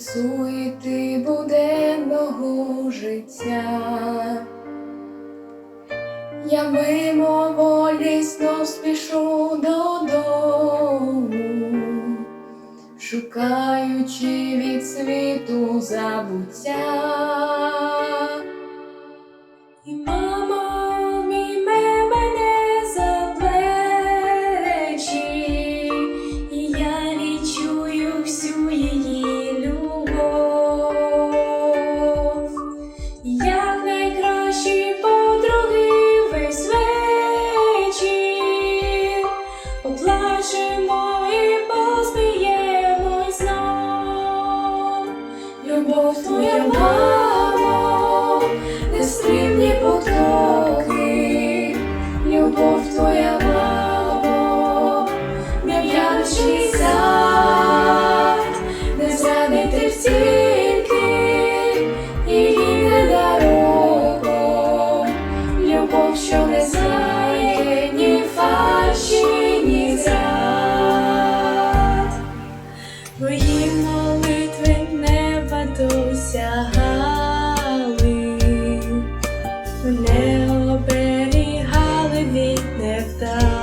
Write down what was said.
від суєти буденного життя, я мимоволі знов спішу додому, шукаючи від світу забуття. любов твоя мамо, не потоки. down.